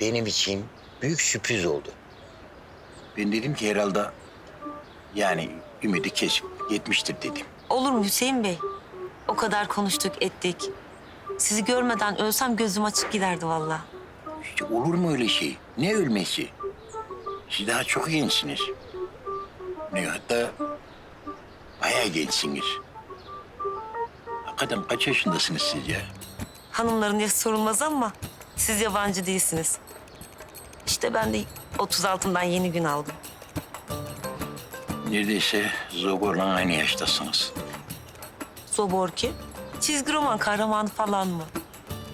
benim için büyük sürpriz oldu. Ben dedim ki herhalde yani ümidi kesip gitmiştir dedim. Olur mu Hüseyin Bey? O kadar konuştuk ettik. Sizi görmeden ölsem gözüm açık giderdi vallahi. İşte olur mu öyle şey? Ne ölmesi? Siz daha çok gençsiniz. Ne hatta bayağı gençsiniz. Hakikaten kaç yaşındasınız siz ya? Hanımların yaşı sorulmaz ama siz yabancı değilsiniz. İşte ben de 36'dan yeni gün aldım. Neredeyse Zogor'la aynı yaştasınız. Zobor ki? Çizgi roman kahramanı falan mı?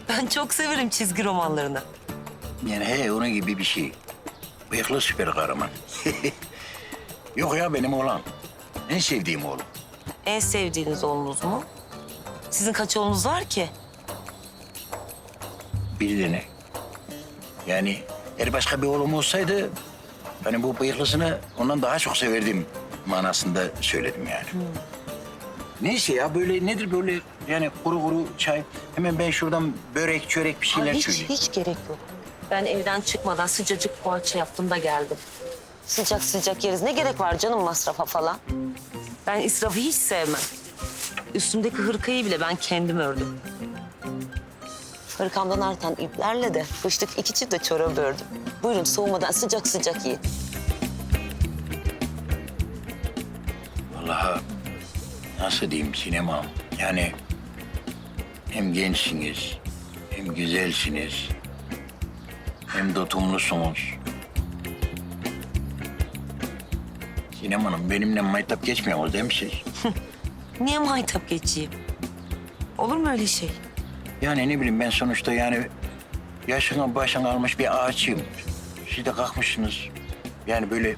Ben çok severim çizgi romanlarını. Yani he onun gibi bir şey. Bıyıklı süper kahraman. Yok ya benim oğlan. En sevdiğim oğlum. En sevdiğiniz oğlunuz mu? Sizin kaç oğlunuz var ki? Bir tane. Yani eğer başka bir oğlum olsaydı... ...hani bu bıyıklısını ondan daha çok severdim manasında söyledim yani. Neyse ya böyle nedir böyle yani kuru kuru çay. Hemen ben şuradan börek, çörek bir şeyler Ay, hiç, söyleyeyim. hiç gerek yok. Ben evden çıkmadan sıcacık poğaça yaptım da geldim. Sıcak sıcak yeriz. Ne gerek var canım masrafa falan? Ben israfı hiç sevmem. Üstümdeki hırkayı bile ben kendim ördüm. Hırkamdan artan iplerle de kışlık iki çift de çorap ördüm. Buyurun soğumadan sıcak sıcak yiyin. Vallahi nasıl diyeyim sinema yani hem gençsiniz hem güzelsiniz hem tutumlusunuz. Sinem Hanım benimle maytap geçmiyorsunuz değil mi siz? Niye maytap geçeyim? Olur mu öyle şey? Yani ne bileyim ben sonuçta yani yaşına başına almış bir ağaçıyım. Siz de kalkmışsınız. Yani böyle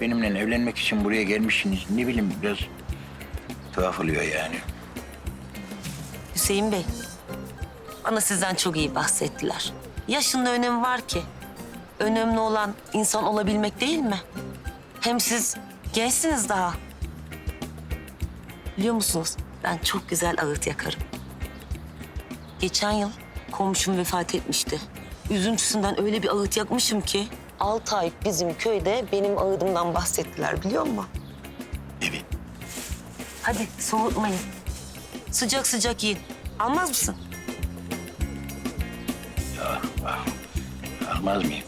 benimle evlenmek için buraya gelmişsiniz. Ne bileyim biraz tuhaf oluyor yani. Hüseyin Bey, bana sizden çok iyi bahsettiler. Yaşın ne önemi var ki? Önemli olan insan olabilmek değil mi? Hem siz gençsiniz daha. Biliyor musunuz? Ben çok güzel ağıt yakarım. Geçen yıl komşum vefat etmişti. Üzüntüsünden öyle bir ağıt yakmışım ki... Altı ay bizim köyde benim ağıdımdan bahsettiler biliyor musun? Evet. Hadi soğutmayın. Sıcak sıcak yiyin. Almaz mısın? Almaz mıyım?